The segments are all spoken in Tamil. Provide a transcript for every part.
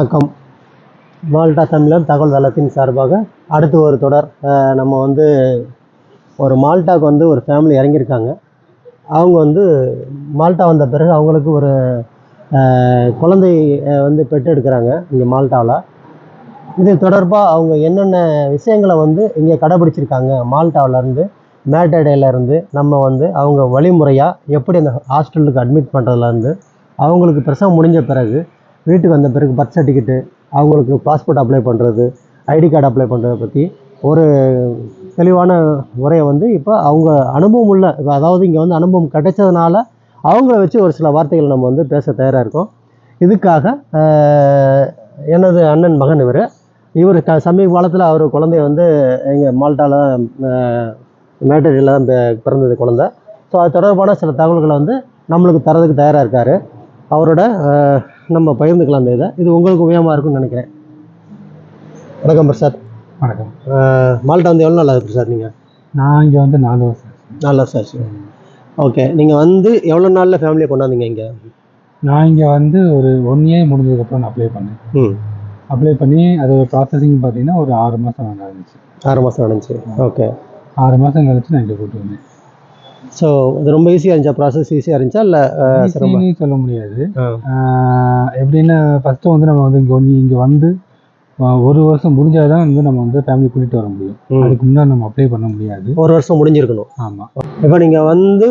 வணக்கம். மால்டா தமிழர் தகவல் தளத்தின் சார்பாக அடுத்து ஒரு தொடர் நம்ம வந்து ஒரு மால்டாக்கு வந்து ஒரு ஃபேமிலி இறங்கியிருக்காங்க. அவங்க வந்து மால்டா வந்த பிறகு அவங்களுக்கு ஒரு குழந்தை வந்து வந்து பெற்றெடுக்கிறாங்க இங்கே மால்டாவில் இது தொடர்பாக அவங்க என்னென்ன விஷயங்களை வந்து இங்கே கடைபிடிச்சிருக்காங்க மால்டாவிலேருந்து மேட்டடையிலேருந்து நம்ம வந்து அவங்க வழிமுறையாக எப்படி அந்த ஹாஸ்டலுக்கு அட்மிட் பண்ணுறதுலேருந்து அவங்களுக்கு பிரசவம் முடிஞ்ச பிறகு வீட்டுக்கு வந்த பிறகு பர்த் சர்டிஃபிகேட்டு அவங்களுக்கு பாஸ்போர்ட் அப்ளை பண்ணுறது ஐடி கார்டு அப்ளை பண்ணுறதை பற்றி ஒரு தெளிவான முறையை வந்து இப்போ அவங்க அனுபவம் உள்ள இப்போ அதாவது இங்கே வந்து அனுபவம் கிடைச்சதுனால அவங்கள வச்சு ஒரு சில வார்த்தைகள் நம்ம வந்து பேச தயாராக இருக்கோம். இதுக்காக எனது அண்ணன் மகன் இவர். இவர் க சமீப காலத்தில் அவர் குழந்தைய வந்து எங்கள் மால்டாவில் மேட்டரியில் தான் பே பிறந்தது குழந்தை. ஸோ அது தொடர்பான சில தகவல்களை வந்து நம்மளுக்கு தரதுக்கு தயாராக இருக்கார். அவரோட நம்ம பகிர்ந்துக்கலாம் அந்த இதை. இது உங்களுக்கு உபயோகமாக இருக்கும்னு நினைக்கிறேன். வணக்கம் பிரசாத். வணக்கம். ஆஹ், மால்ட்டா வந்து எவ்வளோ நாள் ஆகுது பிரசாத் நீங்கள் நான் இங்கே வந்து நாலு வருஷம் நாலு வருஷம் ஆச்சு. ஓகே நீங்கள் வந்து எவ்வளோ நாளில் ஃபேமிலியை கொண்டாந்தீங்க இங்கே? நான் இங்கே வந்து ஒரு ஒன் இயர் முடிஞ்சதுக்கப்புறம் நான் அப்ளை பண்ணேன். ம். அப்ளை பண்ணி அது ப்ராசஸிங் பார்த்தீங்கன்னா ஒரு ஆறு மாதம் நான் இருந்துச்சு ஆறு மாதம் நடந்துச்சு ஓகே. ஆறு மாதம் கழிச்சு நான் இங்கே கூட்டு வந்தேன். ஸோ இது ரொம்ப ஈஸியாக இருந்துச்சா? ப்ராசஸ் ஈஸியாக இருந்துச்சா? இல்லை ஈஸின்னு சொல்ல முடியாது. எப்படின்னா ஃபஸ்ட்டு வந்து நம்ம வந்து இங்கே வந்து இங்கே வந்து ஒரு வருஷம் முடிஞ்சால் தான் வந்து நம்ம வந்து ஃபேமிலி கூட்டிகிட்டு வர முடியும். அதுக்கு முன்னாடி நம்ம அப்ளை பண்ண முடியாது. ஒரு வருஷம் முடிஞ்சிருக்கணும். ஆமாம் இப்போ நீங்கள் வந்து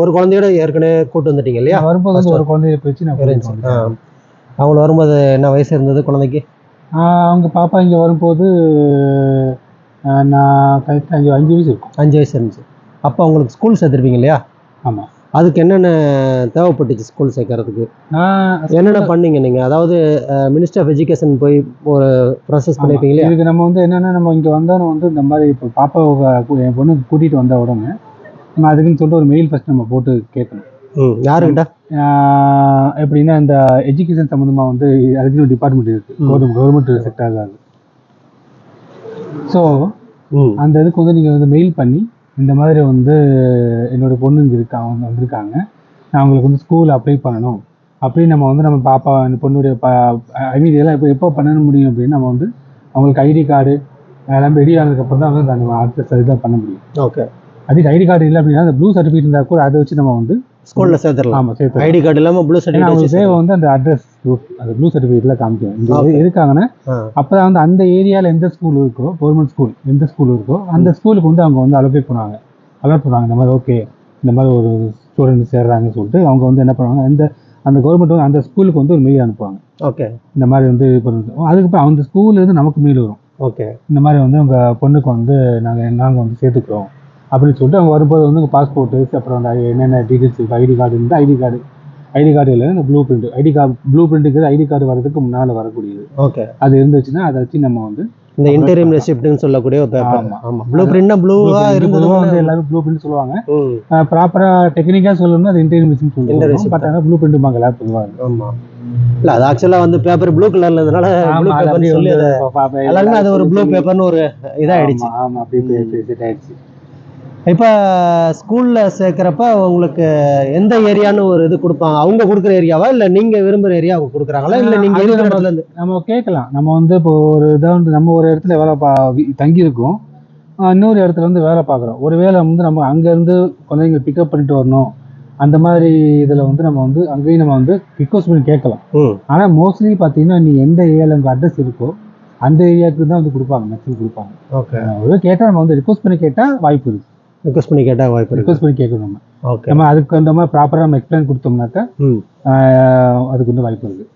ஒரு குழந்தையோட ஏற்கனவே கூட்டு வந்துட்டீங்க இல்லையா? வரும்போது வந்து ஒரு குழந்தைய போயிடுச்சு நான். அவங்கள வரும்போது என்ன வயசு இருந்தது குழந்தைக்கு? அவங்க பாப்பா இங்கே வரும்போது நான் கரெக்டாக அஞ்சு அஞ்சு வயசு இருக்கும். அஞ்சு வயசு இருந்துச்சு. அப்போ அவங்களுக்கு ஸ்கூல் சேர்த்துருப்பீங்க இல்லையா? ஆமாம் அதுக்கு என்னென்ன தேவைப்பட்டுச்சு ஸ்கூல் சேர்க்கறதுக்கு? என்னென்ன பண்ணீங்க நீங்கள் அதாவது மினிஸ்டர் ஆஃப் எஜுகேஷன் போய் ஒரு ப்ராசஸ் பண்ணியிருப்பீங்க இல்லையா? இதுக்கு நம்ம வந்து என்னன்னா நம்ம இங்கே வந்தோன்னு வந்து இந்த மாதிரி இப்போ பாப்பாவை என் பொண்ணு கூட்டிகிட்டு வந்த உடனே நம்ம அதுக்குன்னு சொல்லிட்டு ஒரு மெயில் ஃபஸ்ட் நம்ம போட்டு கேட்கணும். யாருக்கிட்ட? எப்படின்னா இந்த எஜுகேஷன் சம்மந்தமாக வந்து அதுக்குன்னு ஒரு டிபார்ட்மெண்ட் இருக்குது. கவர்மெண்ட் கவர்மெண்ட் செக்டர் ஸோ அந்த இதுக்கு வந்து நீங்கள் வந்து மெயில் பண்ணி இந்த மாதிரி வந்து என்னோட பொண்ணு இங்கே இருக்கா அவங்க வந்திருக்காங்க. நான் அவங்களுக்கு வந்து ஸ்கூல் அப்ளை பண்ணணும். அப்படின்னு நம்ம வந்து நம்ம பாப்பா அந்த பொண்ணுடைய ப ஐ மீன் இதெல்லாம் இப்போ எப்போ பண்ண முடியும் அப்படின்னு நம்ம வந்து அவங்களுக்கு ஐடி கார்டு எல்லாம் ரெடி ஆனதுக்கப்புறம் தான் வந்து நம்ம அடுத்த இதாக பண்ண முடியும். ஓகே அதுக்கு ஐடி கார்டு இல்லை அப்படின்னா அந்த ப்ளூ சர்டிஃபிகேட் இருந்தால் கூட அதை வச்சு நம்ம வந்து ஸ்கூலில் சேர்த்துடலாம். ஆமாம் சேர்த்து ஐடி கார்டு இல்லாமல் ப்ளூ சர்டிஃபிகேட் தேவை வந்து அந்த அட்ரஸ் ப்ரூஃப் அந்த ப்ளூ சர்டிஃபிகேட்ல காமிக்கும். இந்த ஆ. அப்போ தான் வந்து அந்த ஏரியாவில் எந்த ஸ்கூல் இருக்கோ கவர்மெண்ட் ஸ்கூல் எந்த ஸ்கூல் இருக்கோ அந்த ஸ்கூலுக்கு வந்து அவங்க வந்து அலோகேட் பண்ணுவாங்க. அலாட் பண்ணுவாங்க. இந்த மாதிரி ஓகே இந்த மாதிரி ஒரு ஸ்டூடெண்ட் சேர்றாங்கன்னு சொல்லிட்டு அவங்க வந்து என்ன பண்ணுவாங்க அந்த அந்த கவர்மெண்ட் வந்து அந்த ஸ்கூலுக்கு வந்து ஒரு மெயில் அனுப்புவாங்க. ஓகே இந்த மாதிரி வந்து இப்போ அதுக்கப்புறம் அந்த ஸ்கூல்ல இருந்து நமக்கு மெயில் வரும். ஓகே இந்த மாதிரி வந்து உங்கள் பொண்ணுக்கு வந்து நாங்கள் நாங்கள் வந்து சேர்த்துக்கிறோம். அப்படின்னு சொல்லிட்டு அவங்க வரும்போது வந்து பாஸ்போர்ட்டு அப்புறம் அந்த என்னென்ன டீட்டெயில்ஸ் இருக்குது ஐடி கார்டு இருந்தால் ஐடி கார்டு ஐடி கார்டு இல்லை இந்த blue print ID card blue பிரிண்ட்டுக்கு ஐடி கார்டு வரதுக்கு முன்னால் வரக்கூடியது. ஓகே அது இருந்துச்சுன்னா அதை வச்சு நம்ம வந்து இந்த இன்டீரியம் ரெசிப்ட்னு சொல்லக்கூடிய ஒரு பேப்பர் ஆமா. ஆமாம் ப்ளூ பிரிண்ட்னா ப்ளூவாக இருந்தது வந்து எல்லாரும் ப்ளூ பிரிண்ட் சொல்லுவாங்க. ம். ப்ராப்பராக டெக்னிக்காக சொல்லணும்னா அது இன்டீரியர் Interior சொல்லுவாங்க. பட் ஆனால் ப்ளூ பிரிண்ட் வாங்க எல்லாரும் பொதுவாக ஆமாம் இல்லை அது ஆக்சுவலாக வந்து பேப்பர் ப்ளூ கலர்ல இருந்தனால ப்ளூ பேப்பர்னு சொல்லி அதை எல்லாருமே அது ஒரு ப்ளூ பேப்பர்னு ஒரு இதாகிடுச்சு ஆமா அப்படியே செட் ஆயிடுச்சு. இப்போ ஸ்கூலில் சேர்க்குறப்ப உங்களுக்கு எந்த ஏரியான்னு ஒரு இது கொடுப்பாங்க அவங்க கொடுக்குற ஏரியாவா? இல்லை நீங்கள் விரும்புகிற ஏரியா அவங்க கொடுக்குறாங்களா? இல்லை நீங்கள் இருக்கிற நம்ம- கேட்கலாம். நம்ம வந்து இப்போ ஒரு இதை வந்து நம்ம ஒரு இடத்துல வேலை பா தங்கியிருக்கோம். இன்னொரு இடத்துல வந்து வேலை பார்க்குறோம். ஒரு வேலை வந்து நம்ம அங்கேருந்து குழந்தைங்க பிக்கப் பண்ணிட்டு வரணும். அந்த மாதிரி இதில் வந்து நம்ம வந்து அங்கேயும் நம்ம வந்து ரிக்வஸ்ட் பண்ணி கேட்கலாம். ஆனால் மோஸ்ட்லி பார்த்தீங்கன்னா நீ எந்த ஏரியாவில் உங்கள் அட்ரஸ் இருக்கோ அந்த ஏரியாவுக்கு தான் வந்து கொடுப்பாங்க. மேக்ஸிமம் கொடுப்பாங்க. ஓகே கேட்டால் நம்ம வந்து ரிக்வஸ்ட் பண்ணி கேட்டால் வாய்ப்பு இருக்குது ரிக்வஸ்ட் பண்ணி கேட்டால் வாய்ப்பு ரிக்வஸ்ட் பண்ணி கேட்கணும் நம்ம. ஓகே நம்ம அதுக்கு அந்த மாதிரி ப்ராப்பராக நம்ம எக்ஸ்பிளைன் கொடுத்தோம்னாக்கா அதுக்கு வந்து வாய்ப்பு இருக்குது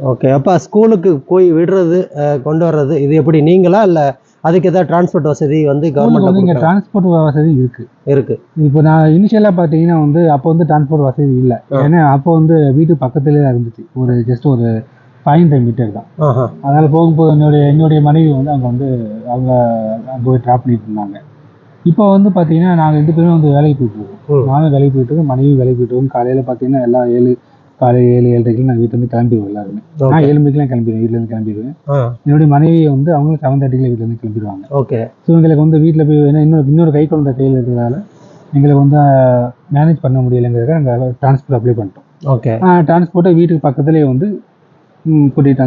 ஓகே அப்போ ஸ்கூலுக்கு போய் விடுறது கொண்டு வர்றது இது எப்படி நீங்களா இல்லை அதுக்கு ஏதாவது டிரான்ஸ்போர்ட் வசதி வந்து உங்களுக்கு வந்து இங்கே கவர்மெண்ட் டிரான்ஸ்போர்ட் வசதி இருக்குது இருக்கு. இப்போ நான் இனிஷியலாக பார்த்தீங்கன்னா வந்து அப்போ வந்து டிரான்ஸ்போர்ட் வசதி இல்லை. ஏன்னா அப்போ வந்து வீட்டு பக்கத்துலேயே தான் இருந்துச்சு. ஒரு ஜஸ்ட் ஒரு ஃபைவ் ஹண்ட்ரட் மீட்டர் தான். அதனால் போகும்போது என்னுடைய என்னுடைய மனைவி வந்து அங்கே வந்து அவங்க அங்கே போய் ட்ராப் பண்ணிட்டு இருந்தாங்க. இப்போ வந்து பார்த்தீங்கன்னா நாங்கள் ரெண்டு பேரும் வந்து வேலைக்கு போயிட்டு இருக்கோம். ம். நானும் வேலைக்கு போயிட்டு மனைவி வேலைக்கு போயிட்டு இருக்கோம். காலையில் பார்த்தீங்கன்னா எல்லாம் ஏழு காலை ஏழு ஏழரைக்கு நான் வீட்டிலேருந்து கிளம்பிடுவோம் எல்லாருமே. நான் ஏழு மணிக்கெலாம் கிளம்பிடுவேன் வீட்டிலேருந்து கிளம்பிடுவேன். என்னுடைய மனைவி வந்து அவங்களும் செவன் தேர்ட்டிக்கு வீட்டிலேருந்து கிளம்பிடுவாங்க. ஓகே. ஸோ எங்களுக்கு வந்து வீட்டில் போய் ஏன்னா இன்னொரு இன்னொரு கை குழந்தை கையில் இருக்கிறதால எங்களுக்கு வந்து மேனேஜ் பண்ண முடியலைங்கிறத நாங்கள் டிரான்ஸ்போர்ட் அப்ளை பண்ணிட்டோம். ஓகே. டிரான்ஸ்போர்ட்டை வீட்டுக்கு பக்கத்துலேயே வந்து கூட்டிட்டு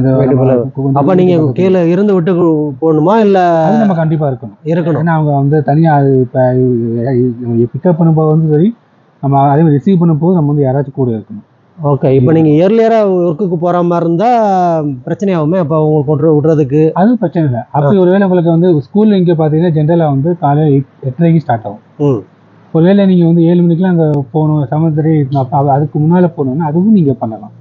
கொஞ்சம் அப்ப நீங்க கீழே இருந்து விட்டு போகணுமா இல்ல நம்ம கண்டிப்பா இருக்கணும். இருக்கணும்? ஏன்னா அவங்க வந்து தனியா இப்போ பிக்கப் பண்ணும்போது வந்து சரி நம்ம அதே மாதிரி ரிசீவ் பண்ணும்போது நம்ம வந்து யாராச்சும் கூட இருக்கணும். ஓகே இப்போ நீங்க இயர்லியரா ஒர்க்குக்கு போற மாதிரி இருந்தா பிரச்சனையாகுமே அப்ப உங்களுக்கு கொண்டு விடுறதுக்கு? அது பிரச்சனை இல்லை. அப்படி ஒருவேளை உங்களுக்கு வந்து ஸ்கூல்ல இங்கே பார்த்தீங்கன்னா ஜென்ரலாக வந்து காலையில் எட்டரைக்கு ஸ்டார்ட் ஆகும். ஒருவேளை நீங்கள் வந்து ஏழு மணிக்கெலாம் அங்கே போகணும் செவன் தேர்ட்டி அதுக்கு முன்னால் போகணுன்னா அதுவும் நீங்கள் பண்ணலாம்.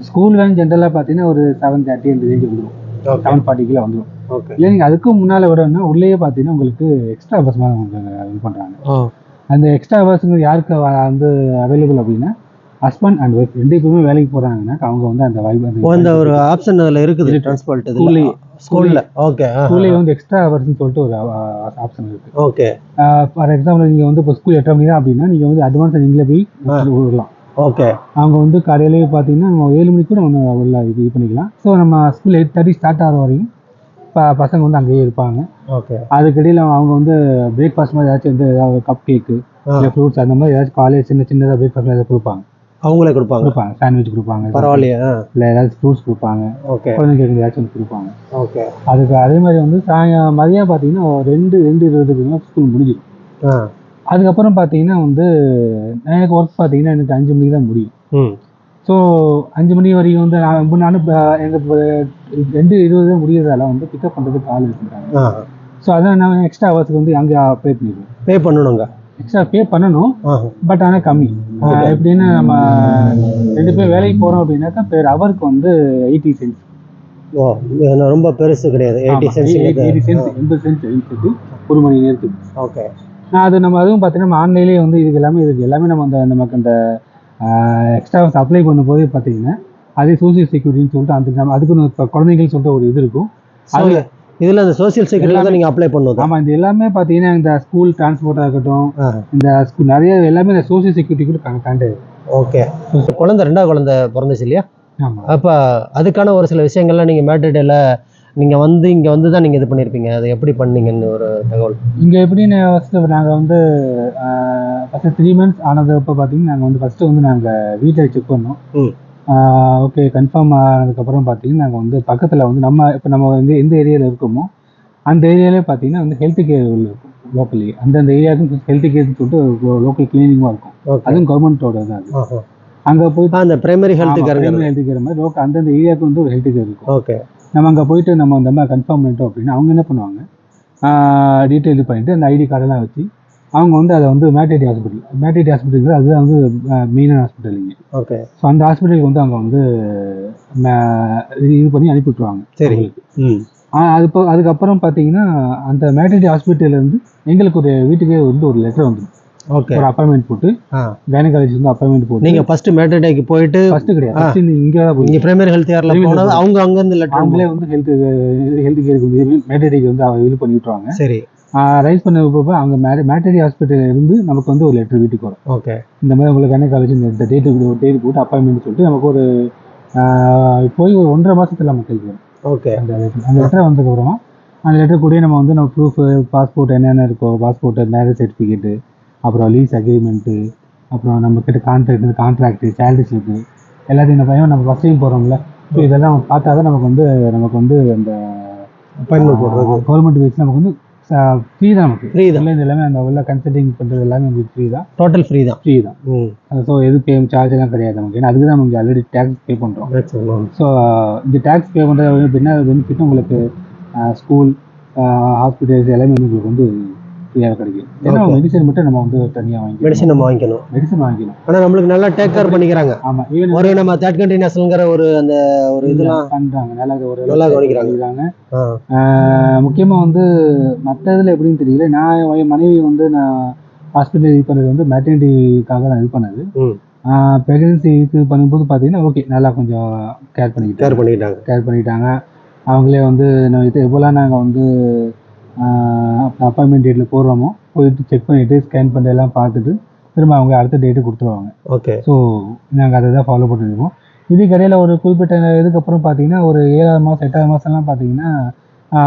ஸ்கூல் வேன் ஜென்ரலாக பார்த்தீங்கன்னா ஒரு செவன் தேர்ட்டி அந்த ரேஞ்சு வந்துடும் செவன் ஃபார்ட்டிக்குள்ள வந்துடும் ஓகே இல்லை நீங்கள் அதுக்கும் முன்னால் விடணும்னா உள்ளேயே பார்த்தீங்கன்னா உங்களுக்கு எக்ஸ்ட்ரா பஸ் மாதிரி உங்களுக்கு இது பண்ணுறாங்க அந்த எக்ஸ்ட்ரா பஸ்ஸுங்க யாருக்கு வந்து அவைலபிள் அப்படின்னா ஹஸ்பண்ட் அண்ட் ஒய்ஃப் ரெண்டு பேருமே வேலைக்கு போகிறாங்கன்னா அவங்க வந்து அந்த வைப் ஓ, இந்த ஒரு ஆப்ஷன் அதுல இருக்குது இருக்கு. டிரான்ஸ்போர்ட் இதுல? ஸ்கூல்லேயே ஸ்கூல்ல ஓகே ஸ்கூல்லேயே வந்து எக்ஸ்ட்ரா ஹவர்ஸ்னு சொல்லிட்டு ஒரு ஆப்ஷன் இருக்குது ஓகே ஃபார் எக்ஸாம்பிள் நீங்கள் வந்து இப்போ ஸ்கூல் எட்டரை மணி தான் அப்படின்னா நீங்கள் வந்து அட்வான்ஸ் நீங்களே போய் விடலாம் ஓகே அவங்க வந்து காலையிலேயே பார்த்தீங்கன்னா நம்ம ஏழு மணிக்கு கூட ஒன்று உள்ள இது இது பண்ணிக்கலாம். ஸோ நம்ம ஸ்கூல் எயிட் தேர்ட்டி ஸ்டார்ட் ஆகிற வரையும் ப பசங்க வந்து அங்கேயே இருப்பாங்க. ஓகே அதுக்கிடையில் அவங்க வந்து பிரேக்ஃபாஸ்ட் மாதிரி ஏதாச்சும் வந்து ஏதாவது கப் கேக்கு. இல்லை ஃப்ரூட்ஸ் அந்த மாதிரி ஏதாச்சும் காலையில் சின்ன சின்னதாக பிரேக்ஃபாஸ்ட் ஏதாவது கொடுப்பாங்க. அவங்களே கொடுப்பாங்க? கொடுப்பாங்க. சாண்ட்விச் கொடுப்பாங்க. பரவாயில்லையே இல்லை ஏதாச்சும் ஃப்ரூட்ஸ் கொடுப்பாங்க. ஓகே குழந்தைங்களுக்கு ஏதாச்சும் கொடுப்பாங்க. ஓகே அதுக்கு அதே மாதிரி வந்து சாயங்காலம் மதியம் பார்த்தீங்கன்னா ரெண்டு ரெண்டு இருபதுக்கு ஸ்கூல் முடிஞ்சிடும். அதுக்கப்புறம் பார்த்தீங்கன்னா வந்து எனக்கு ஒர்க் பார்த்தீங்கன்னா எனக்கு அஞ்சு மணிக்கு தான் முடியும். ஸோ அஞ்சு மணி வரைக்கும் வந்து நான் இப்போ நானும் எங்கள் ரெண்டு இருபது தான் முடியறதால வந்து பிக்கப் பண்ணுறதுக்கு ஆள் ஆ. ஸோ அதான் நான் எக்ஸ்ட்ரா ஹவர்ஸ்க்கு வந்து அங்கே பே பண்ணிடுவேன். பே பண்ணணுங்க? எக்ஸ்ட்ரா பே பண்ணணும். பட் ஆனால் கம்மி. எப்படின்னா நம்ம ரெண்டு பேர் வேலைக்கு போகிறோம் அப்படின்னாக்கா பேர் ஹவருக்கு வந்து எயிட்டி சென்ஸ் ஓ ரொம்ப பெருசு கிடையாது. எயிட்டி சென்ஸ் எயிட்டி சென்ஸ் எண்பது சென்ஸ் ஒரு மணி நேரத்துக்கு. ஓகே அது நம்ம அதுவும் பார்த்தீங்கன்னா நம்ம ஆன்லைன்லேயே வந்து இதுக்கு எல்லாமே இதுக்கு எல்லாமே நம்ம அந்த நமக்கு அந்த எக்ஸ்ட்ரா அப்ளை பண்ணும்போது பார்த்தீங்கன்னா அதே சோசியல் செக்யூரிட்டின்னு சொல்லிட்டு அந்த நம்ம அதுக்குன்னு இப்போ குழந்தைகள் சொல்லிட்டு ஒரு இது இருக்கும். அது இதுல அந்த சோசியல் செக்யூரிட்டி தான் நீங்க அப்ளை பண்ணுவது ஆமாம் இந்த எல்லாமே பார்த்தீங்கன்னா இந்த ஸ்கூல் டிரான்ஸ்போர்ட்டாக இருக்கட்டும். இந்த ஸ்கூல் நிறைய எல்லாமே இந்த சோசியல் செக்யூரிட்டி கூட கண்டு. ஓகே குழந்தை ரெண்டாவது குழந்தை பிறந்துச்சு இல்லையா? ஆமாம் அப்ப அதுக்கான ஒரு சில விஷயங்கள்லாம் நீங்க மேட்டர்டேல நீங்க வந்து இங்க வந்து தான் நீங்க இது பண்ணிருப்பீங்க. அதை எப்படி பண்ணீங்கன்னு ஒரு தகவல். இங்கே எப்படின்னு ஃபஸ்ட்டு நாங்கள் வந்து ஃபஸ்ட்டு த்ரீ மந்த்ஸ் ஆனது அப்போ பார்த்தீங்கன்னா நாங்கள் வந்து ஃபஸ்ட்டு வந்து நாங்கள் வீட்டில் செக் பண்ணோம். ஓகே கன்ஃபார்ம் ஆனதுக்கப்புறம் பார்த்தீங்கன்னா நாங்கள் வந்து பக்கத்தில் வந்து நம்ம இப்போ நம்ம வந்து எந்த ஏரியாவில் இருக்கோமோ அந்த ஏரியாலே பார்த்தீங்கன்னா வந்து ஹெல்த் கேர் இருக்கும் லோக்கலி அந்தந்த ஏரியாவுக்கும் ஹெல்த் கேர்னு சொல்லிட்டு லோக்கல் கிளீனிங்கும் இருக்கும். அதுவும் கவர்மெண்ட்டோட தான் அங்கே போயிட்டு அந்த primary health care health care மாதிரி லோக்கல் அந்தந்த ஏரியாவுக்கு வந்து ஒரு ஹெல்த் கேர் இருக்கும். ஓகே நம்ம அங்கே போயிட்டு நம்ம அந்த மாதிரி கன்ஃபார்ம் பண்ணிட்டோம் அப்படின்னா அவங்க என்ன பண்ணுவாங்க? டீட்டெயில் இது பண்ணிட்டு அந்த ஐடி கார்டெல்லாம் வச்சு அவங்க வந்து அதை வந்து மேட்டர்டி ஹாஸ்பிட்டல் மேட்டர்டி ஹாஸ்பிட்டல் அதுதான் வந்து மெயினான ஹாஸ்பிட்டல் இங்கே. ஓகே ஸோ அந்த ஹாஸ்பிட்டலுக்கு வந்து அவங்க வந்து இது பண்ணி அனுப்பி விட்ருவாங்க சரி. ம். அது அதுக்கப்புறம் பார்த்தீங்கன்னா அந்த மேட்டர்டி ஹாஸ்பிட்டல்லேருந்து எங்களுக்கு ஒரு வீட்டுக்கே வந்து ஒரு லெட்டர் வந்துடும். ஓகே. ஒரு அப்பாயின்மெண்ட் போட்டு கைனகாலஜி வந்து அப்பாயின்மெண்ட் போட்டு நீங்க ஃபர்ஸ்ட் மேட்டர்டேக்கு போயிட்டு ஃபஸ்ட்டு கிடையாது. இங்கே தான் போய் பிரைமரி ஹெல்த் கேர்ல போனது அவங்க அங்க இருந்து லெட்டர் அவங்களே வந்து ஹெல்த் ஹெல்த் கேருக்கு மேட்டர்டிக்கு வந்து அவங்க இது பண்ணி விட்ருவாங்க சரி. ரைஸ் பண்ண போக அவங்க மேரி மேட்டரி ஹாஸ்பிட்டல் இருந்து நமக்கு வந்து ஒரு லெட்டர் வீட்டுக்கு வரும். ஓகே. இந்த மாதிரி உங்களுக்கு என்ன காலேஜ் இந்த டேட்டு ஒரு டேட் போட்டு அப்பாயின்மெண்ட் சொல்லிட்டு நமக்கு ஒரு போய் ஒரு ஒன்றரை மாசத்துல நமக்கு கைக்கு வரும். ஓகே. அந்த. அந்த லெட்டர் வந்ததுக்கப்புறமா அந்த லெட்டர் கூட நம்ம வந்து நம்ம ப்ரூஃப் பாஸ்போர்ட் என்னென்ன இருக்கோ பாஸ்போர்ட் மேரேஜ் சர்டிஃபிகேட்டு அப்புறம் லீஸ் அக்ரிமெண்ட்டு அப்புறம் நம்ம கிட்ட கான்ட்ராக்ட் கான்ட்ராக்ட் சேலரி ஸ்லிப்பு எல்லாத்தையும் இந்த பையன் நம்ம ஃபஸ்ட் டைம் போகிறோம்ல ஸோ இதெல்லாம் பார்த்தா தான் நமக்கு வந்து நமக்கு வந்து அந்த போடுறது. கவர்மெண்ட் பேஸ் நமக்கு வந்து ஃப்ரீ தான் நமக்கு. ஃப்ரீ தான். இது எல்லாமே அந்த உள்ள கன்சல்டிங் பண்ணுறது எல்லாமே உங்களுக்கு ஃப்ரீ தான். டோட்டல் ஃப்ரீ தான். ஃப்ரீ தான். ஸோ எது பே சார்ஜ் எல்லாம் கிடையாது நமக்கு. ஏன்னா அதுக்கு தான் நமக்கு ஆல்ரெடி டேக்ஸ் பே பண்ணுறோம் ஸோ இந்த டேக்ஸ் பே பண்ணுறது என்ன பெனிஃபிட் உங்களுக்கு ஸ்கூல் ஹாஸ்பிட்டல்ஸ் எல்லாமே உங்களுக்கு வந்து ஃப்ரீயாக கிடைக்கும் ஏன்னா. மெடிசன் மட்டும் நம்ம வந்து தனியாக வாங்கிக்கணும். மெடிசன் நம்ம வாங்கிக்கணும். மெடிசன் வாங்கிக்கணும். ஆனா நம்மளுக்கு நல்லா டேக் கேர் பண்ணிக்கிறாங்க. ஆமாம் ஈவன் ஒரு நம்ம தேர்ட் கண்ட்ரி நேஷனல்ங்கிற ஒரு அந்த ஒரு இதெல்லாம் பண்ணுறாங்க நல்லா ஒரு நல்லா கவனிக்கிறாங்க. முக்கியமாக வந்து மற்ற இதில் எப்படின்னு தெரியல. நான் என் மனைவி வந்து நான் ஹாஸ்பிட்டல் இது பண்ணது வந்து மேட்டர்னிட்டிக்காக தான் இது பண்ணது. ப்ரெக்னன்சி இது பண்ணும்போது பார்த்தீங்கன்னா ஓகே நல்லா கொஞ்சம் கேர் பண்ணிக்கிட்டாங்க. கேர் பண்ணிக்கிட்டாங்க. கேர் பண்ணிட்டாங்க அவங்களே வந்து நான் இது எப்போல்லாம் நாங்கள் வந்து அப்பாயின்மெண்ட் டேட்டில் போடுறோமோ போயிட்டு செக் பண்ணிவிட்டு ஸ்கேன் பண்ணிட்டு எல்லாம் பார்த்துட்டு திரும்ப அவங்க அடுத்த டேட்டு கொடுத்துருவாங்க. ஓகே ஸோ நாங்கள் அதை தான் ஃபாலோ பண்ணிருக்கோம். இதுக்கு இடையில ஒரு குறிப்பிட்ட இதுக்கப்புறம் பார்த்தீங்கன்னா ஒரு ஏழாவது மாதம் எட்டாவது மாதம்லாம் பார்த்தீங்கன்னா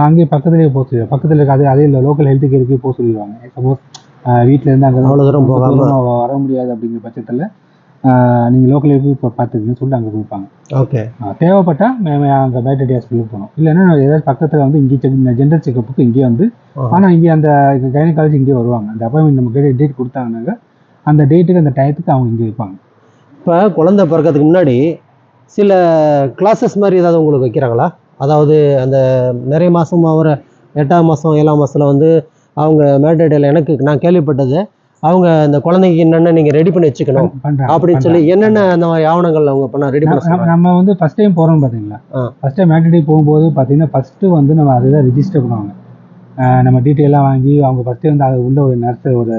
அங்கேயே பக்கத்துலேயே போக சொல்லிடுவாங்க. பக்கத்தில் இருக்க அதே அதே லோக்கல் ஹெல்த் கேருக்கு போக சொல்லிடுவாங்க. சப்போஸ் வீட்டில் இருந்து அங்கே அவ்வளவு தூரம் வர முடியாது அப்படிங்கிற பட்சத்தில் நீங்கள் லோக்கல் போய் இப்போ பார்த்துக்கணும்னு சொல்லிட்டு அங்கே கொடுப்பாங்க. ஓகே. ஆஹ் தேவைப்பட்டா நம்ம அங்கே பேட்டரி ஹாஸ்பிட்டலுக்கு போகணும். இல்லைன்னா ஏதாவது பக்கத்தில் வந்து இங்கே ஜென்ரல் செக்கப்புக்கு இங்கேயே வந்து ஆனால் இங்கே அந்த கைனகாலஜி இங்கே வருவாங்க. அந்த அப்பாயின்மெண்ட் நமக்கு டேட் கொடுத்தாங்கன்னாக்க அந்த டேட்டுக்கு அந்த டயத்துக்கு அவங்க இங்கே இருப்பாங்க. இப்போ குழந்தை பிறக்கிறதுக்கு முன்னாடி சில கிளாஸஸ் மாதிரி ஏதாவது உங்களுக்கு வைக்கிறாங்களா? அதாவது அந்த நிறைய மாதம் ஒரு எட்டாம் மாதம் ஏழாம் மாதத்தில் வந்து அவங்க மேட்டேடியில் எனக்கு நான் கேள்விப்பட்டது அவங்க அந்த குழந்தைக்கு என்னென்ன நீங்கள் ரெடி பண்ணி வச்சுக்கணும் அப்படின்னு சொல்லி என்னென்ன அந்த மாதிரி ஆவணங்கள் அவங்க பண்ண ரெடி பண்ண நம்ம- வந்து ஃபர்ஸ்ட் டைம் போகிறோம் பார்த்தீங்களா. ஃபர்ஸ்ட் டைம் மேட்டடி போகும்போது பார்த்தீங்கன்னா ஃபஸ்ட்டு வந்து நம்ம அதுதான் ரிஜிஸ்டர் பண்ணுவாங்க. நம்ம டீட்டெயிலாக வாங்கி அவங்க ஃபஸ்ட்டே வந்து அது உள்ள ஒரு நர்ஸ் ஒரு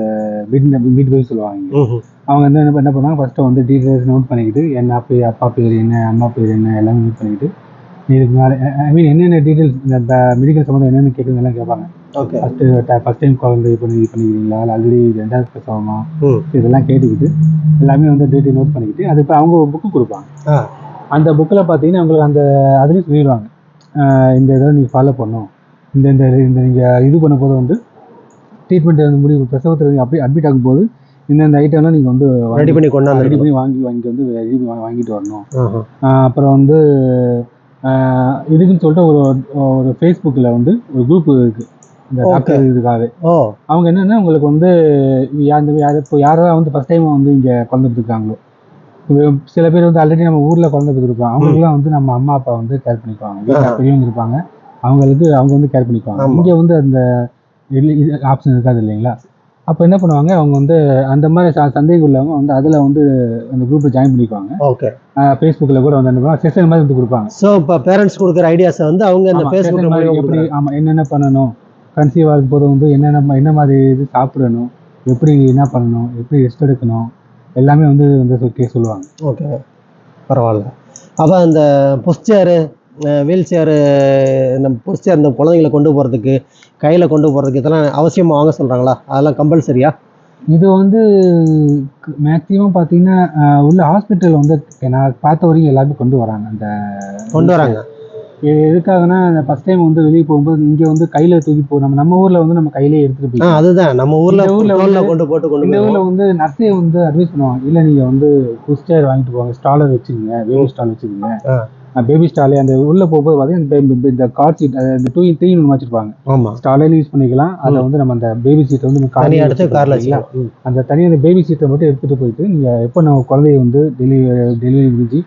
மீட் மீட் போய் சொல்லுவாங்க. அவங்க வந்து என்ன என்ன பண்ணுவாங்க ஃபஸ்ட்டு வந்து டீட்டெயில்ஸ் நோட் பண்ணிக்கிட்டு என்ன பேர் அப்பா பேர் என்ன அம்மா பேர் என்ன எல்லாமே நோட் பண்ணிக்கிட்டு இதுக்கு மேலே ஐ மீன் என்னென்ன டீட்டெயில்ஸ் இந்த மெடிக்கல் சம்மந்தம் என்னென்ன கேட்குறது எல்லாம் கேட்பாங்க. ஓகே ஃபஸ்ட்டு ஃபஸ்ட் டைம் குழந்தை இது பண்ணி இது பண்ணிக்கிறீங்களா? ஆல்ரெடி ரெண்டாவது பிரசவமா இதெல்லாம் கேட்டுக்கிட்டு எல்லாமே வந்து டீட்டெயில் நோட் பண்ணிக்கிட்டு அது இப்போ அவங்க ஒரு புக்கு கொடுப்பாங்க. அந்த புக்கில் பார்த்தீங்கன்னா உங்களுக்கு அந்த அதுலேயும் சொல்லிடுவாங்க. இந்த இதை நீங்கள் ஃபாலோ பண்ணணும். இந்த இந்த இந்த நீங்கள் இது பண்ண போது வந்து ட்ரீட்மெண்ட் வந்து முடிவு பிரசவத்தில் அப்படி அட்மிட் ஆகும்போது இந்தந்த ஐட்டம்லாம் நீங்கள் வந்து ரெடி பண்ணி ரெடி கொண்டாந்து பண்ணி வாங்கி வாங்கி வந்து ரெடி பண்ணி வாங்கிட்டு வரணும். அப்புறம் வந்து இதுக்குன்னு சொல்லிட்டு ஒரு ஒரு ஃபேஸ்புக்கில் வந்து ஒரு குரூப் இருக்குது இந்த. டாக்டர் இதுக்காக. ஓ. அவங்க என்னென்னா உங்களுக்கு வந்து யா- இந்த யார் இப்போ யாரெல்லாம் வந்து ஃபஸ்ட் டைம் வந்து இங்கே குழந்தை பெற்றிருக்காங்களோ சில பேர் வந்து ஆல்ரெடி நம்ம ஊரில் குழந்தை பெற்றிருப்பாங்க அவங்களுக்குலாம் வந்து நம்ம அம்மா அப்பா வந்து கேர் பண்ணிக்குவாங்க. பெரியவங்க இருப்பாங்க. அவங்களுக்கு அவங்க வந்து கேர் பண்ணிக்குவாங்க. இங்கே வந்து அந்த ஆப்ஷன் இருக்காது இல்லைங்களா? அப்போ என்ன பண்ணுவாங்க? அவங்க வந்து அந்த மாதிரி சந்தேகம் உள்ளவங்க வந்து அதில் வந்து அந்த குரூப்பில் ஜாயின் பண்ணிக்குவாங்க. ஓகே ஃபேஸ்புக்கில் கூட வந்து என்ன செஷன் மாதிரி வந்து கொடுப்பாங்க. ஸோ இப்போ பேரண்ட்ஸ் கொடுக்குற ஐடியாஸை வந்து அவங்க அந்த ஃபேஸ்புக் எப்படி ஆமாம் என்னென்ன பண்ணணும்? கன்சீவ் ஆகும் போது வந்து என்னென்ன என்ன மாதிரி இது சாப்பிடணும் எப்படி என்ன பண்ணணும் எப்படி ரெஸ்ட் எடுக்கணும் எல்லாமே வந்து வந்து சொ- சொல்லுவாங்க. ஓகே பரவாயில்ல. அப்போ அந்த புஷ்சேரு வீல் சேரு நம்ம புஷ்சேர் இந்த குழந்தைங்களை கொண்டு போகிறதுக்கு கையில் கொண்டு போகிறதுக்கு இதெல்லாம் அவசியமாக வாங்க சொல்கிறாங்களா அதெல்லாம் கம்பல்சரியா இது வந்து மேக்ஸிமம் பார்த்தீங்கன்னா உள்ள ஹாஸ்பிட்டல் வந்து நான் பார்த்த வரைக்கும் எல்லாருமே கொண்டு வராங்க. அந்த கொண்டு வராங்க. இது எதுக்காகனா ஃபர்ஸ்ட் டைம் வந்து வெளியே போகும்போது இங்கே வந்து கையில் தூக்கி போ நம்ம நம்ம ஊரில் வந்து நம்ம கையிலே எடுத்துகிட்டு ஆ போய் அதுதான். நம்ம ஊரில் ஊர்ல கொண்டு போட்டு கொண்டு இந்த ஊரில் வந்து நர்ஸே வந்து அட்வைஸ் பண்ணுவாங்க. இல்லை நீங்கள் வந்து புஷ்டர் வாங்கிட்டு போங்க. ஸ்டாலர் வச்சுக்கோங்க. பேபி ஸ்டால் வச்சுக்கோங்க. பேபி ஸ்டாலே அந்த உள்ளே போகும்போது பார்த்தீங்கன்னா இந்த- கார் சீட் இந்த டூ த்ரீ ஒன்று வச்சிருப்பாங்க. ஸ்டாலையும் யூஸ் பண்ணிக்கலாம். அதை வந்து நம்ம அந்த பேபி சீட் வந்து லயே எடுத்து காரில்? வச்சுக்கலாம். அந்த தனியாக அந்த பேபி சீட்டை மட்டும் எடுத்துகிட்டு போயிட்டு நீங்கள் எப்போ நம்ம குழந்தைய வந்து டெலிவரி டெலிவரி முடிஞ்சு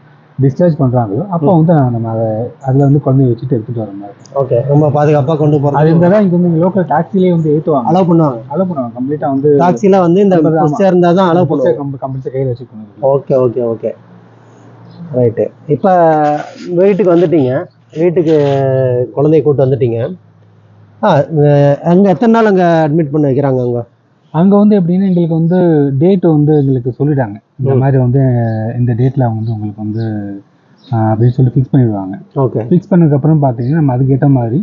டிஸ்சார்ஜ் பண்ணுறாங்களோ அப்போ வந்து நம்ம அதை அதில் வந்து குழந்தைய வச்சுட்டு எடுத்துகிட்டு வர மாதிரி ஓகே ரொம்ப பாதுகாப்பாக கொண்டு அது போகிறது இருந்தால் தான் இங்கே வந்து லோக்கல் டாக்ஸிலே வந்து ஏற்றுவாங்க அலோவ் பண்ணுவாங்க. அலோவ் பண்ணுவாங்க. கம்ப்ளீட்டாக வந்து டாக்ஸியில் வந்து இந்த. புஷ்சேர் இருந்தால் தான் அலோவ் பண்ணுவாங்க கம்பல்சரி கையில் வச்சுக்கணும் ஓகே ஓகே ஓகே. ரைட்டு இப்போ வீட்டுக்கு வந்துட்டீங்க. வீட்டுக்கு குழந்தைய கூட்டு வந்துட்டீங்க. ஆ அங்கே எத்தனை நாள் அங்கே அட்மிட் பண்ண வைக்கிறாங்க அங்கே? அங்கே வந்து எப்படின்னா எங்களுக்கு வந்து டேட் வந்து எங்களுக்கு சொல்லிட்டாங்க. இந்த. மாதிரி வந்து இந்த டேட்டில் அவங்க வந்து உங்களுக்கு வந்து அப்படின்னு சொல்லி ஃபிக்ஸ் பண்ணிடுவாங்க. ஓகே. ஃபிக்ஸ் பண்ணதுக்கப்புறம் பார்த்தீங்கன்னா நம்ம அதுக்கேற்ற மாதிரி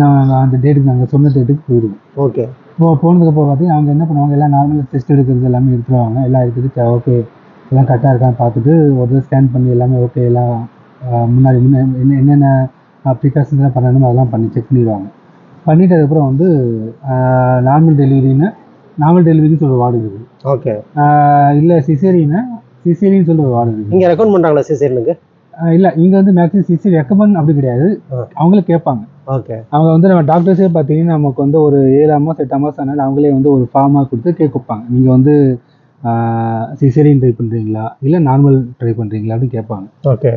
நான் அந்த டேட்டுக்கு நாங்கள் சொன்ன டேட்டுக்கு போயிடுவோம். ஓகே. இப்போ போனதுக்கப்புறம் பார்த்தீங்கன்னா அவங்க என்ன பண்ணுவாங்க எல்லாம் நார்மல் டெஸ்ட் எடுக்கிறது எல்லாமே எடுத்துருவாங்க. எல்லாம் எடுத்துட்டு ஓகே எல்லாம் கரெக்டாக இருக்கான்னு பார்த்துட்டு ஒரு ஸ்கேன் பண்ணி எல்லாமே ஓகே எல்லாம் முன்னாடி முன்ன என்ன என்னென்ன ப்ரிகாஷன்ஸ்லாம் பண்ணணுமோ அதெல்லாம் பண்ணி செக் பண்ணிடுவாங்க. பண்ணிட்டதுக்கப்புறம் வந்து நார்மல் டெலிவரின்னு நார்மல் டெலிவரின்னு சொல்கிற வார்டு இருக்குது ஓகே. இல்லை சிசேரின்னா சிசேரின்னு சொல்கிற வார்டு இருக்குது இங்கே ரெக்கமெண்ட் பண்ணுறாங்களா சிசேரியனுக்கு? இல்லை இங்கே வந்து மேக்ஸிமம் சிசி ரெக்கமெண்ட் அப்படி கிடையாது. அவங்களே கேட்பாங்க. ஓகே. அவங்க வந்து நம்ம டாக்டர்ஸே பார்த்தீங்கன்னா நமக்கு வந்து ஒரு ஏழு மாதம் எட்டு மாதம் ஆனாலும் அவங்களே வந்து ஒரு ஃபார்மாக கொடுத்து கேட்பாங்க நீங்கள் வந்து சிசேரியன் ட்ரை பண்ணுறீங்களா இல்லை நார்மல் ட்ரை பண்ணுறீங்களா அப்படின்னு கேட்பாங்க. ஓகே.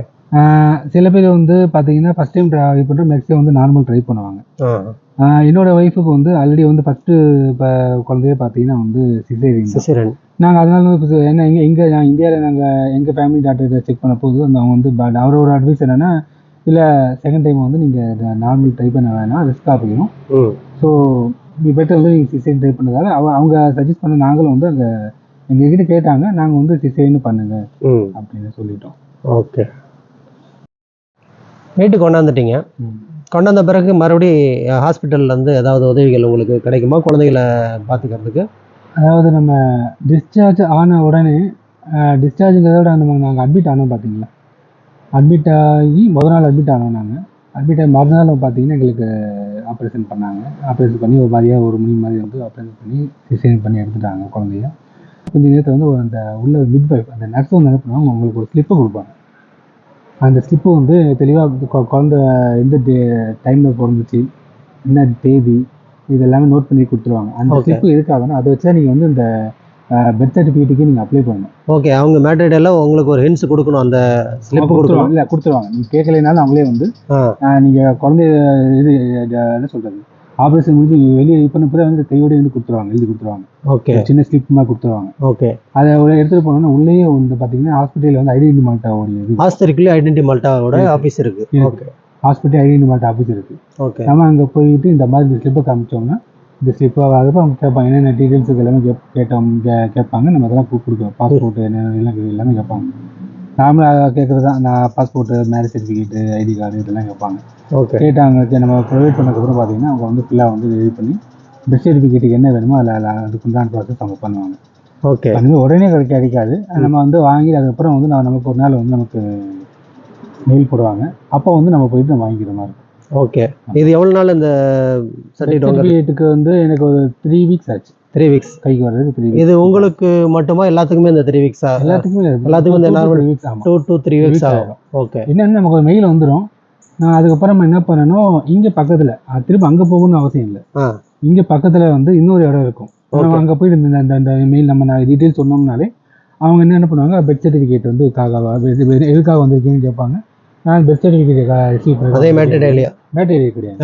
சில பேர் வந்து பார்த்தீங்கன்னா ஃபஸ்ட் டைம் ட்ரை பண்ணுற மேக்ஸிமம் வந்து நார்மல் ட்ரை பண்ணுவாங்க. என்னோட ஒய்ஃபுக்கு வந்து ஆல்ரெடி வந்து ஃபஸ்ட்டு இப்போ குழந்தைய பார்த்தீங்கன்னா வந்து சிசேரியன் சிசேரியன் நாங்கள் அதனால வந்து என்ன இங்கே இங்கே நான் இந்தியாவில் நாங்கள் எங்கள் ஃபேமிலி டாக்டர் செக் பண்ண போது அந்த அவங்க வந்து ப- அவரோட அட்வைஸ் என்னென்னா இல்லை செகண்ட் டைம் வந்து நீங்கள் நார்மல் ட்ரை பண்ண வேணாம் ரிஸ்க்காக போயிடும் ம். ஸோ நீ பெட்டர் வந்து நீங்கள் சிசேரியன் ட்ரை பண்ணதால அவ அவங்க சஜஸ்ட் பண்ண நாங்களும் வந்து அங்கே எங்ககிட்ட கேட்டாங்க நாங்கள் வந்து சிசேரியன் பண்ணுங்க அப்படின்னு சொல்லிட்டோம். ஓகே. வீட்டுக்கு கொண்டாந்துட்டீங்க. கொண்டாந்த பிறகு மறுபடி ஹாஸ்பிட்டல்லேருந்து ஏதாவது உதவிகள் உங்களுக்கு கிடைக்குமா? குழந்தைகளை பார்த்துக்கிறதுக்கு அதாவது நம்ம டிஸ்சார்ஜ் ஆன உடனே டிஸ்சார்ஜுங்கிறத விட நம்ம நாங்கள் அட்மிட் ஆனோம் பார்த்தீங்களா அட்மிட் ஆகி முதல் நாள் அட்மிட் ஆனோம் நாங்கள் அட்மிட் ஆகி மறுநாள் பார்த்தீங்கன்னா எங்களுக்கு ஆப்ரேஷன் பண்ணாங்க. ஆப்ரேஷன் பண்ணி ஒரு மாதிரியாக ஒரு மணி மாதிரி வந்து ஆப்ரேஷன் பண்ணி சிசேரியன் பண்ணி எடுத்துட்டாங்க குழந்தைய. கொஞ்ச நேரத்தில் வந்து ஒரு அந்த உள்ள மிட் பைப் அந்த நர்ஸ் வந்து என்ன பண்ணுவாங்க உங்களுக்கு ஒரு ஸ்லிப்பை கொடுப்பாங்க. அந்த ஸ்லிப்பு வந்து தெளிவாக குழந்த எந்த டே டைமில் பிறந்துச்சு என்ன தேதி இது எல்லாமே நோட் பண்ணி கொடுத்துருவாங்க. அந்த. ஸ்லிப்பு எதுக்காகனா அதை வச்சா நீங்கள் வந்து இந்த பெர்த் சர்டிஃபிகேட்டுக்கு நீங்கள் அப்ளை பண்ணணும். ஓகே அவங்க மேட்டரியில் உங்களுக்கு ஒரு ஹின்ஸ் கொடுக்கணும் அந்த ஸ்லிப் கொடுத்துருவாங்க. இல்லை கொடுத்துருவாங்க. நீங்கள் கேட்கலைனாலும் அவங்களே வந்து ஆ. ஆஹ் நீங்க குழந்தைய இது இது என்ன சொல்றது? ஆபரேஷன் முடிஞ்சு வெளியே பண்ண பிறகு வந்து கையோட வந்து கொடுத்துருவாங்க எழுதி கொடுத்துருவாங்க. ஓகே. சின்ன ஸ்லிப் மாதிரி கொடுத்துருவாங்க. ஓகே. அதை உள்ள எடுத்துட்டு போனோம்னா உள்ளேயே வந்து பாத்தீங்கன்னா ஹாஸ்பிட்டல் வந்து ஐடென்டி மால்ட்டாவுடைய இது ஆஸ்திரிக்குள்ளே ஐடென்டி மால்ட்டாவோட ஆஃபீஸ் இருக்கு. Okay. Hospital Identita Malta office இருக்கு. ஓகே. நம்ம அங்க போயிட்டு இந்த மாதிரி இந்த ஸ்லிப்பை காமிச்சோம்னா இந்த ஸ்லிப்பை ஆகிறப்ப அவங்க கேட்பாங்க என்னென்ன டீட்டெயில்ஸ் எல்லாமே கேப் கேட்டோம் கே- கேட்பாங்க. நம்ம அதெல்லாம் கொடுக்குறோம். பாஸ்போர்ட் என்னென்ன எல்லாம் எல்லாமே கேட்பாங்க. நார்மலாக கேட்குறது தான். நான் passport marriage certificate ID card இதெல்லாம் கேட்பாங்க ஓகே கேட்டாங்க நம்ம ப்ரொவைட் பண்ணதுக்கப்புறம் பார்த்தீங்கன்னா அவங்க வந்து ஃபுல்லாக வந்து ரெடி பண்ணி பெர்த் சர்டிஃபிகேட்டுக்கு என்ன வேணுமோ அதில் அதுக்கு உண்டான ப்ராசஸ் அவங்க பண்ணுவாங்க. ஓகே பண்ணுங்க உடனே கிடைக்க கிடைக்காது. நம்ம வந்து வாங்கி அதுக்கப்புறம் வந்து நான் நமக்கு ஒரு நாள் வந்து நமக்கு மெயில் போடுவாங்க. அப்போ வந்து நம்ம போயிட்டு நம்ம வாங்கிக்கிற மாதிரி இருக்கும். ஓகே இது எவ்வளோ நாள் இந்த சர்டிஃபிகேட்டுக்கு வந்து எனக்கு ஒரு த்ரீ வீக்ஸ் ஆச்சு. த்ரீ வீக்ஸ் கைக்கு வர்றதுக்கு த்ரீ இது உங்களுக்கு மட்டுமா? எல்லாத்துக்குமே இந்த த்ரீ வீக்ஸா எல்லாத்துக்குமே எல்லாத்துக்கும் இந்த த்ரீ வீக்ஸ் ஆமாம் டூ டூ த்ரீ வீக்ஸ் ஆகும். ஓகே என்னென்னு நமக்கு ஒரு மெயில் வந்துடும் நான் அதுக்கப்புறம் என்ன பண்ணணும் இங்கே பக்கத்தில் திரும்ப அங்கே போகணும்னு அவசியம் இல்லை. இங்கே பக்கத்தில் வந்து இன்னொரு இடம் இருக்கும். நம்ம. அங்கே போயிட்டு இந்த இந்த மெயில் நம்ம டீட்டெயில் சொன்னோம்னாலே அவங்க என்ன என்ன பண்ணுவாங்க? பெர்த் சர்டிஃபிகேட் வந்து காக எதுக்காக வந்திருக்கீங்கன்னு கேட்பாங்க. நான் பெர்த் சர்டிஃபிகேட் ரிசீவ் பண்ணி அதே மேட்டர்டேலியா மேட்டரி கிடையாது.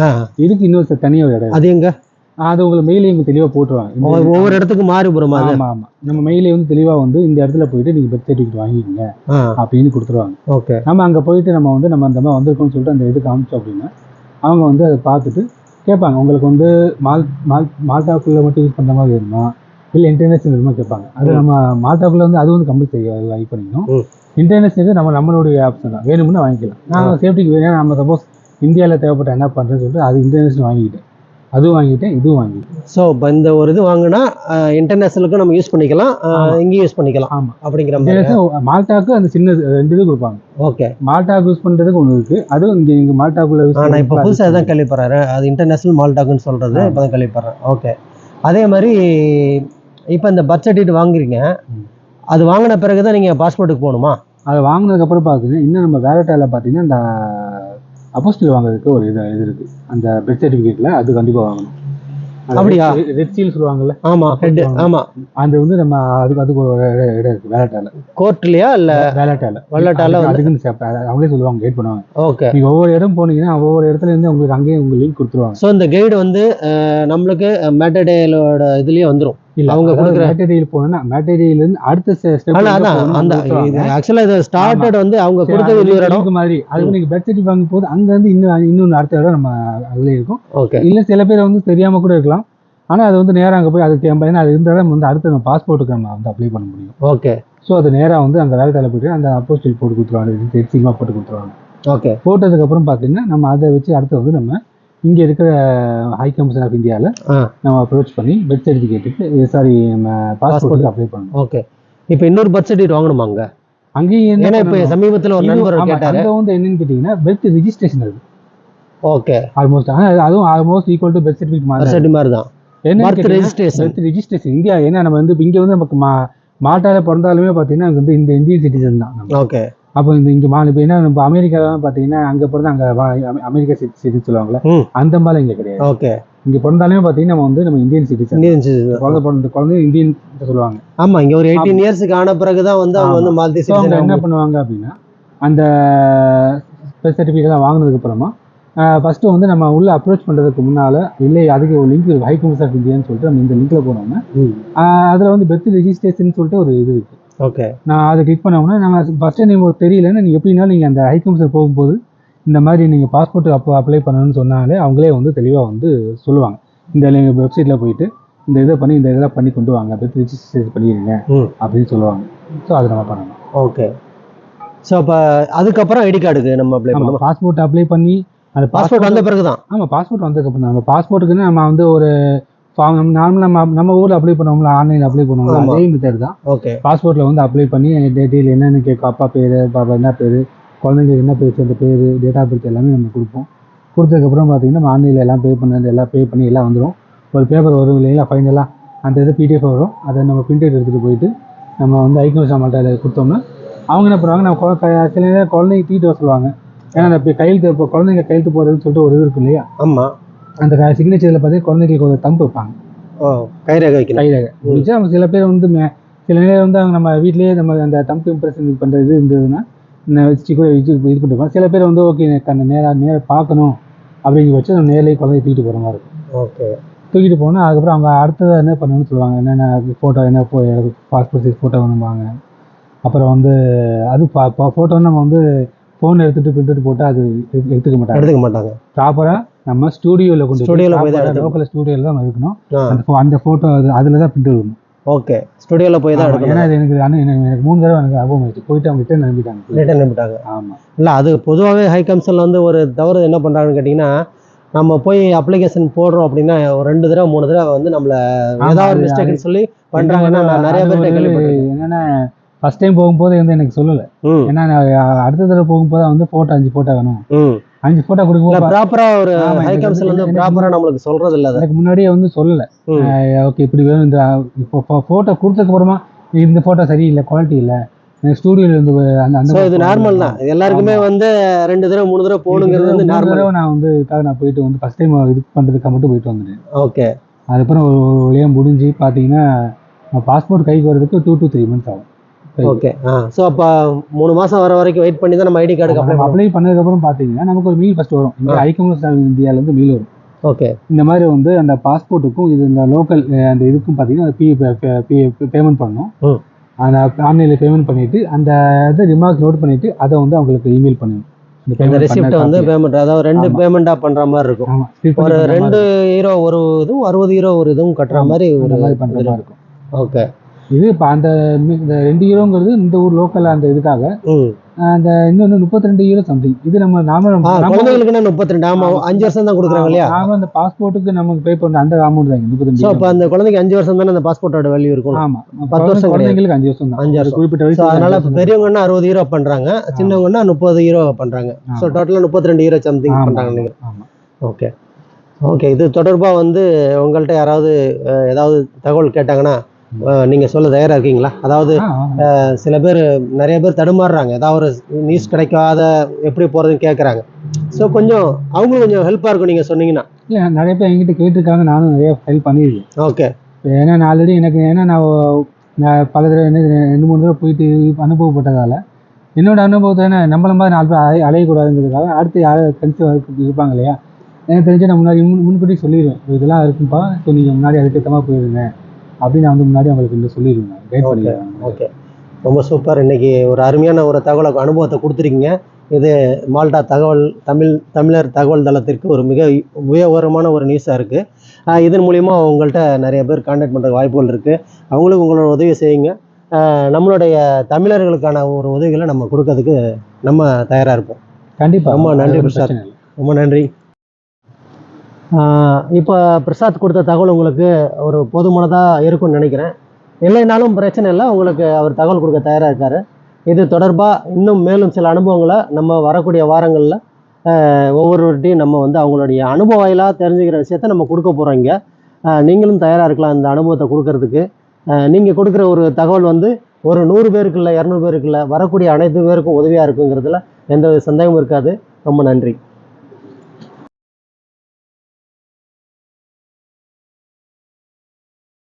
இதுக்கு இன்னொரு தனியாக ஒரு இடம். அது எங்க? அது உங்களுக்கு மெயிலே இங்கே தெளிவாக போட்டுருவாங்க. ஒவ்வொரு- இடத்துக்கு மாறுபுறமா அது ஆமா ஆமா. நம்ம மெயிலே வந்து தெளிவாக வந்து இந்த இடத்துல போயிட்டு நீங்கள் பெர்த் சர்டிஃபிகேட் வாங்கிக்கோங்க அப்படின்னு கொடுத்துருவாங்க. ஓகே. நம்ம அங்கே போயிட்டு நம்ம வந்து நம்ம அந்த மாதிரி வந்திருக்கோம்னு சொல்லிட்டு அந்த இது காமிச்சோம் அப்படின்னா அவங்க வந்து அதை பார்த்துட்டு கேட்பாங்க. உங்களுக்கு வந்து மால் மால் மால்டாக்குள்ளே மட்டும் யூஸ் பண்ணுற மாதிரி வேணுமா? இல்லை இன்டர்நேஷனல் வேணுமா கேட்பாங்க. அது. நம்ம மால்டாக்குள்ளே வந்து அது வந்து கம்பல்சரி இது பண்ணிக்கணும். இன்டர்நேஷனல் நம்ம நம்மளுடைய ஆப்ஷன் தான். வேணும்னு வாங்கிக்கலாம். நான் சேஃப்டிக்கு வேணும் நம்ம சப்போஸ் இந்தியாவில் தேவைப்பட்ட என்ன பண்ணுறேன்னு சொல்லிட்டு அது இன்டர்நேஷனல் வாங்கிக்கிட்டேன். அதுவும் வாங்கிட்டேன் இதுவும் வாங்கிட்டேன். ஸோ இப்போ இந்த ஒரு இது வாங்கினா இன்டர்நேஷனலுக்கும் நம்ம யூஸ் பண்ணிக்கலாம். இங்கேயும் யூஸ் பண்ணிக்கலாம். ஆமா. அப்படிங்கிற மாதிரி. மால்டாக்கு அந்த சின்ன ரெண்டு இது கொடுப்பாங்க. ஓகே மால்டாக்கு யூஸ் பண்ணுறதுக்கு ஒன்று இருக்குது அதுவும் இங்கே இங்கே மால்டாக்குள்ளே யூஸ் நான் இப்போ புதுசாக தான். கேள்விப்படுறேன். அது இன்டர்நேஷனல் மால்டாக்குன்னு சொல்கிறது இப்போ தான் கேள்விப்படுறேன். ஓகே அதே மாதிரி இப்போ இந்த பர்த் சர்டிஃபிகேட் வாங்குறீங்க. அது வாங்கின பிறகு தான் நீங்கள் பாஸ்போர்ட்டுக்கு போகணுமா? அதை வாங்கினதுக்கப்புறம் பார்த்தீங்கன்னா இன்னும் நம்ம வேலட்டாவில் பார்த்தீங்கன்னா இந்த அப்போஸ்டில் வாங்குறதுக்கு ஒரு இது இது இருக்குது அந்த பெர்த் சர்டிஃபிகேட்டில் அது கண்டிப்பாக வாங்கணும். அப்படியா? ரெட் சீல் சொல்லுவாங்க ஆமாம் ஹெட் ஆமாம் அது வந்து நம்ம அதுக்கு அதுக்கு ஒரு இடம் இருக்குது வேலட்டாவில் கோர்ட்லையா இல்லை? வேலட்டாவில் வெள்ளாட்டால வந்து- அதுக்குன்னு அவங்களே சொல்லுவாங்க கைட் பண்ணுவாங்க. ஓகே. நீங்கள் ஒவ்வொரு இடம் போனீங்கன்னா ஒவ்வொரு இடத்துல இருந்து உங்களுக்கு அங்கேயே உங்களுக்கு லிங்க் கொடுத்துருவாங்க. ஸோ இந்த கைடு வந்து நம்மளுக்கு மேட்டடேலோட இதுலேயே வந்துடும் இல்லை அவங்க கொடுக்குற- மேட்டரியல் போனோம்னா மேட்டரியல்லேருந்து அடுத்த ஸ்டெப் அதான் அந்த இது ஆக்சுவலாக இது ஸ்டார்டட் வந்து அவங்க கொடுத்தது இன்னொரு இடம் மாதிரி அது நீங்கள் பெர்த் சர்டிஃபிகேட் வாங்கும் போது அங்க இருந்து இன்னும் இன்னொன்று அடுத்த இடம் நம்ம அதுலேயே இருக்கும். ஓகே இல்லை சில பேர் வந்து தெரியாமல் கூட இருக்கலாம். ஆனால் அது வந்து நேராக அங்கே போய் அதுக்கு ஏன்னா அது இருந்தால் தான் வந்து அடுத்து நம்ம பாஸ்போர்ட்டுக்கு நம்ம வந்து அப்ளை பண்ண முடியும். ஓகே ஸோ அது நேராக வந்து அங்கே வேலைட்டால போயிட்டு அந்த அப்போஸ்டில் போட்டு கொடுத்துருவாங்க தெரிசிமா போட்டு கொடுத்துருவாங்க. ஓகே போட்டதுக்கப்புறம் பார்த்தீங்கன்னா நம்ம அதை வச்சு அடுத்து வந்து நம்ம இங்கே இருக்கிற ஹை கமிஷன் ஆஃப் இந்தியாவில் நம்ம அப்ரோச் பண்ணி பெர்த் சர்டிஃபிகேட்டுக்கு சாரி நம்ம பாஸ்போர்ட்டுக்கு அப்ளை பண்ணணும். ஓகே இப்போ இன்னொரு பர்த் சர்டிஃபிகேட் வாங்கணுமாங்க அங்கேயும் ஏன்னா இப்போ? சமீபத்தில் ஒரு நண்பர் கேட்டாரு. அங்க வந்து என்னன்னு கேட்டிங்கன்னா பெர்த் ரிஜிஸ்ட்ரேஷன் அது ஓகே ஆல்மோஸ்ட் அதுவும் almost equal to birth certificate மாதிரி மாதிரி தான். என்ன ரெஜிஸ்ட்ரேஷன் ரிஜிஸ்ட்ரேஷன் இந்தியா ஏன்னா நம்ம வந்து இங்கே வந்து நமக்கு மா மாட்டால பிறந்தாலுமே பார்த்தீங்கன்னா அங்க வந்து இந்த இந்தியன் சிட்டிசன் தான். ஓகே அப்போ இந்த இங்கே மா இப்போ என்ன நம்ம அமெரிக்காலாம் பார்த்தீங்கன்னா அங்கே பிறந்தா அங்கே அமெரிக்கா சிட்டி சிட்டி சொல்லுவாங்கல்ல ம். அந்த மாதிரி இங்கே கிடையாது. ஓகே. இங்கே பிறந்தாலுமே பார்த்தீங்கன்னா நம்ம வந்து நம்ம இந்தியன் சிட்டிசன் இந்தியன். குழந்தை பிறந்த குழந்தை இந்தியன் சொல்லுவாங்க. ஆமா இங்க ஒரு எயிட்டீன் இயர்ஸ்க்கு ஆன பிறகுதான் வந்து அவங்க. வந்து மால்தி அவங்க என்ன பண்ணுவாங்க அப்படின்னா அந்த பெர்த் சர்டிஃபிகேட்லாம் வாங்கினதுக்கு அப்புறமா ஃபஸ்ட்டு வந்து நம்ம உள்ள அப்ரோச் பண்ணுறதுக்கு முன்னால் இல்லை அதுக்கு ஒரு லிங்க் ஹை கமிஷன் ஆஃப் இந்தியான்னு சொல்லிட்டு நம்ம இந்த லிங்க்ல போனோம்னா அதில் வந்து பெர்த் ரெஜிஸ்ட்ரேஷன் சொல்லிட்டு ஒரு இது இருக்குது ஓகே நான் அதை கிளிக் பண்ணோம்னா நம்ம ஃபஸ்ட்டு நீங்கள் தெரியலன்னா நீங்கள் எப்படினாலும் நீங்கள் அந்த ஹை கமிஷன் போகும்போது இந்த மாதிரி நீங்கள் பாஸ்போர்ட் அப்போ அப்ளை பண்ணணும்னு சொன்னாலே அவங்களே வந்து தெளிவாக வந்து சொல்லுவாங்க. இந்த வெப்சைட்டில் போயிட்டு இந்த இதை பண்ணி இந்த இதெல்லாம் பண்ணி கொண்டு வாங்க பெர்த் ரெஜிஸ்ட்ரேஷன் பண்ணிடுங்க அப்படின்னு சொல்லுவாங்க. ஸோ அதை நம்ம பண்ணணும். ஓகே ஸோ அப்போ அதுக்கப்புறம் ஐடி கார்டுக்கு நம்ம அப்ளை பண்ணுவோம் பாஸ்போர்ட் அப்ளை பண்ணி அந்த பாஸ்போர்ட் வந்த பிறகு தான் ஆமாம் பாஸ்போர்ட் வந்ததுக்கப்புறம் நம்ம பாஸ்போர்ட்டுக்குன்னு நம்ம வந்து ஒரு ஃபார்ம் நம்ம நார்மலாக நம்ம நம்ம ஊரில் அப்ளை பண்ணுவோம்ல ஆன்லைனில் அப்ளை பண்ணுவோம்ல. அதே மெத்தட் தான். ஓகே பாஸ்போர்ட்டில் வந்து அப்ளை பண்ணி டீட்டெயில் என்னென்னு கேட்கும் அப்பா பேர் பாப்பா என்ன பேர் குழந்தைங்க என்ன பேர் அந்த பேர் டேட் ஆஃப் பர்த் எல்லாமே நம்ம கொடுப்போம். கொடுத்ததுக்கப்புறம் பார்த்தீங்கன்னா நம்ம ஆன்லைனில் எல்லாம் பே பண்ணது எல்லாம் பே பண்ணி எல்லாம் வந்துடும் ஒரு பேப்பர் வரும் இல்லைங்களா ஃபைனலாக அந்த இது பிடிஎஃப் வரும். அதை நம்ம பிரிண்ட் எடுத்துகிட்டு போயிட்டு நம்ம வந்து ஐக்கிய சாமான்ட்ட கொடுத்தோம்னா அவங்க என்ன பண்ணுவாங்க நம்ம சில நேரம் குழந்தைங்க தூக்கிட்டு வர சொல்லுவாங்க. ஏன்னா அந்த கையெழுத்து இப்போ குழந்தைங்க கையெழுத்து போடுறதுன்னு சொல்லிட்டு ஒரு இது இருக்கும் இல்லையா? ஆமாம் அந்த சிக்னேச்சரில் பார்த்தீங்கன்னா குழந்தைங்களுக்கு ஒரு தம்பு வைப்பாங்க. ஓ கைரேகை அவங்க சில பேர் வந்து சில நேரம் வந்து அவங்க நம்ம வீட்லயே நம்ம அந்த தம்பு இம்ப்ரெஷன் பண்ணுற இது இருந்ததுன்னா வச்சு கூட வச்சு இது பண்ணிருப்போம் சில பேர் வந்து ஓகே எனக்கு அந்த நேராக நேராக பார்க்கணும். அப்படிங்கிற வச்சு நம்ம நேர்லேயே குழந்தைய தூக்கிட்டு போகிற மாதிரி இருக்கும். ஓகே. தூக்கிட்டு போனால் அதுக்கப்புறம் அவங்க அடுத்தது என்ன பண்ணணும்னு சொல்லுவாங்க. என்னென்ன ஃபோட்டோ என்ன பாஸ்போர்ட் சைஸ் ஃபோட்டோ வேணும்பாங்க. அப்புறம் வந்து அது ஃபோட்டோ நம்ம வந்து ஃபோன் எடுத்துகிட்டு பிரிண்ட் போட்டு அது எடுத்து- எடுத்துக்க மாட்டாங்க. எடுத்துக்க மாட்டாங்க. ப்ராப்பராக நம்ம ஸ்டூடியோவில் கொண்டு Studio ல போய் தான் எடுக்கணும். லோக்கல் ஸ்டூடியோவில் தான் இருக்கணும் ஆ. அந்த அந்த ஃபோட்டோ அது அதில் தான் பிரிண்ட் இருக்கணும் ஓகே ஸ்டுடியோவில் போய் தான் எடுக்கணும். ஏன்னா இது எனக்கு எனக்கு மூணு தடவை எனக்கு அனுபவம் ஆயிடுச்சு. போயிட்டு அவங்க ரிட்டர்ன் அனுப்பிட்டாங்க. ரிட்டர்ன் அனுப்பிட்டாங்க. ஆமாம் இல்லை அது பொதுவாகவே ஹை கமிஷனில் வந்து ஒரு தவறு என்ன பண்ணுறாங்கன்னு கேட்டிங்கன்னா நம்ம போய் அப்ளிகேஷன் போடுறோம் அப்படின்னா ஒரு ரெண்டு தடவை மூணு தடவை வந்து நம்மளை ஏதாவது அது- மிஸ்டேக்னு சொல்லி பண்ணுறாங்கன்னா நான் நிறைய கேள்விப்பட்டிருக்கேன். என்னன்னா ஃபர்ஸ்ட் டைம் போகும்போது வந்து எனக்கு சொல்லலை. ஏன்னா அடுத்த தடவை போகும்போது வந்து ஃபோட்டோ அஞ்சு ஃபோட்டோ வேணும். அஞ்சு ஃபோட்டோ இல்லை கொடுக்கும்போது ப்ராப்பராக ஒரு ஹை கமிஷன்ல வந்து எனக்கு ப்ராப்பராக நம்மளுக்கு சொல்கிறது இல்லை அதை. எனக்கு முன்னாடியே வந்து சொல்லலை. ஓகே இப்படி வேணும். இந்த இப்போ ஃபோட்டோ கொடுத்ததுக்கு அப்புறமா இந்த ஃபோட்டோ சரியில்லை குவாலிட்டி இல்லை. எனக்கு ஸ்டூடியோவில் இருந்து அந்த அந்த இது நார்மல் தான். எல்லாருக்குமே வந்து ரெண்டு தடவை மூணு தடவை போகணுங்கிறது வந்து நார்மல் நான் வந்து இதுக்காக நான் போயிட்டு வந்து ஃபர்ஸ்ட் டைம் இது பண்ணுறதுக்காக மட்டும் போயிட்டு வந்துட்டேன். ஓகே அதுக்கப்புறம் ஒரு வழியாக முடிஞ்சு பார்த்தீங்கன்னா பாஸ்போர்ட் கைக்கு வரதுக்கு டூ to த்ரீ மந்த்ஸ் ஆகும். ஓகே ஆ ஸோ அப்போ மூணு மாதம் வர வரைக்கும் வெயிட் பண்ணி தான் நம்ம ஐடி கார்டுக்கு அப்ளை அப்ளை பண்ணதுக்கப்புறம் பார்த்தீங்கன்னா நமக்கு ஒரு மீல் ஃபஸ்ட் வரும். இங்கே ஐக்கமஸ் இந்தியாவிலேருந்து மீல் வரும். ஓகே இந்த மாதிரி வந்து அந்த பாஸ்போர்ட்டுக்கும் இது இந்த லோக்கல் அந்த இதுக்கும் பார்த்தீங்கன்னா பி பேமெண்ட் பண்ணணும். அந்த ஆன்லைனில் பேமெண்ட் பண்ணிட்டு அந்த இதை ரிமார்க் நோட் பண்ணிட்டு அதை வந்து அவங்களுக்கு இமெயில் பண்ணணும் இந்த ரெசிப்ட் வந்து. பேமெண்ட் அதாவது ரெண்டு. பேமெண்ட்டாக பண்ணுற மாதிரி இருக்கும். ஒரு பண்ற ரெண்டு ஹீரோ ஒரு இதுவும் அறுபது ஹீரோ ஒரு இதுவும் கட்டுற மாதிரி. ஒரு மாதிரி பண்ற மாதிரி இருக்கும். ஓகே இது இப்போ அந்த இந்த ரெண்டு ஹீரோங்கிறது இந்த ஊர் லோக்கல் அந்த இதுக்காக. அந்த இன்னொன்று முப்பத்தி ரெண்டு ஹீரோ சம்திங் இது நம்ம நாம குழந்தைகளுக்குன்னா முப்பத்தி ரெண்டு ஆமா ஆமா. அஞ்சு வருஷம் தான் கொடுக்குறாங்க இல்லையா? நாம அந்த பாஸ்போர்ட்டுக்கு நமக்கு பே பண்ண அந்த அமௌண்ட் தான் முப்பத்தி ரெண்டு அப்போ அந்த குழந்தைக்கு அஞ்சு வருஷம் தானே அந்த பாஸ்போர்ட்டோட வேல்யூ இருக்கும் ஆமா. பத்து வருஷம். குழந்தைங்களுக்கு அஞ்சு வருஷம் தான். அஞ்சு வருஷம். குறிப்பிட்ட வயசு அதனால பெரியவங்கன்னா அறுபது ஹீரோ பண்றாங்க சின்னவங்கன்னா முப்பது ஹீரோ பண்றாங்க. ஸோ. டோட்டலாக முப்பத்தி ரெண்டு ஹீரோ சம்திங் நினைக்கிறேன் ஆமா ஓகே ஓகே இது தொடர்பாக வந்து உங்கள்கிட்ட யாராவது ஏதாவது தகவல் கேட்டாங்கன்னா அஹ், நீங்க சொல்ல தயாரா இருக்கீங்களா? அதாவது சில பேர் நிறைய பேர் தடுமாறுறாங்க. ஏதாவது ஒரு நியூஸ் கிடைக்காத எப்படி போறதுன்னு கேட்குறாங்க ஸோ கொஞ்சம் அவங்களும் கொஞ்சம் ஹெல்ப்பாக இருக்கும் நீங்க சொன்னீங்கன்னா. இல்ல நிறைய பேர் என்கிட்ட கேட்டிருக்காங்க. நானும் நிறைய ஹெல்ப் பண்ணியிருக்கேன். ஓகே ஏன்னா நான் ஆல்ரெடி எனக்கு ஏன்னா நான் நான் பல தடவை என்ன ரெண்டு மூணு தடவை போயிட்டு அனுபவப்பட்டதால என்னோட அனுபவத்தை என்ன நம்மள மாதிரி நாலு பேர் அலைய அலையக்கூடாதுங்கிறதுக்காக அடுத்து யாரும் கணிச்சு இருப்பாங்க இல்லையா? எனக்கு தெரிஞ்சு நான் முன்னாடி முன் முன்கூட்டி சொல்லிடுவேன் இதெல்லாம் இருக்குப்பா ஸோ நீங்கள் முன்னாடி அதுக்கேற்ற மாதிரி போயிருங்க. அப்படின்னு நான் வந்து முன்னாடி அவங்களுக்கு வந்து சொல்லிடுவேன் கைட் பண்ணிடுவேன் ஓகே ரொம்ப சூப்பர் இன்னைக்கு ஒரு அருமையான ஒரு தகவலை அனுபவத்தை கொடுத்துருக்கீங்க. இது மால்டா தகவல் தமிழ் தமிழர் தகவல் தளத்திற்கு ஒரு மிக உபயோகரமான ஒரு நியூஸாக இருக்குது இதன் மூலிமா உங்கள்கிட்ட நிறைய பேர் காண்டாக்ட் பண்ணுற வாய்ப்புகள் இருக்குது அவங்களுக்கு உங்களோட உதவி செய்யுங்க. நம்மளுடைய தமிழர்களுக்கான ஒரு உதவிகளை நம்ம கொடுக்கறதுக்கு நம்ம தயாராக இருப்போம். கண்டிப்பாக ரொம்ப நன்றி பிரசாத். ரொம்ப நன்றி. இப்போ பிரசாத் கொடுத்த தகவல் உங்களுக்கு ஒரு போதுமானதாக இருக்கும்னு நினைக்கிறேன். இல்லைனாலும் பிரச்சனை இல்லை உங்களுக்கு அவர் தகவல் கொடுக்க தயாராக இருக்கார். இது தொடர்பாக இன்னும் மேலும் சில அனுபவங்களை நம்ம வரக்கூடிய வாரங்களில் ஒவ்வொருவர்கிட்டையும் நம்ம வந்து அவங்களுடைய அனுபவ வாயிலாக தெரிஞ்சுக்கிற விஷயத்த நம்ம கொடுக்க போகிறோம் இங்கே. நீங்களும் தயாராக இருக்கலாம் இந்த அனுபவத்தை கொடுக்கறதுக்கு. நீங்கள் கொடுக்குற ஒரு தகவல் வந்து ஒரு நூறு பேருக்கு இல்லை இரநூறு பேருக்கு இல்லை வரக்கூடிய அனைத்து பேருக்கும் உதவியாக இருக்குங்கிறதுல எந்த சந்தேகமும் இருக்காது. ரொம்ப நன்றி.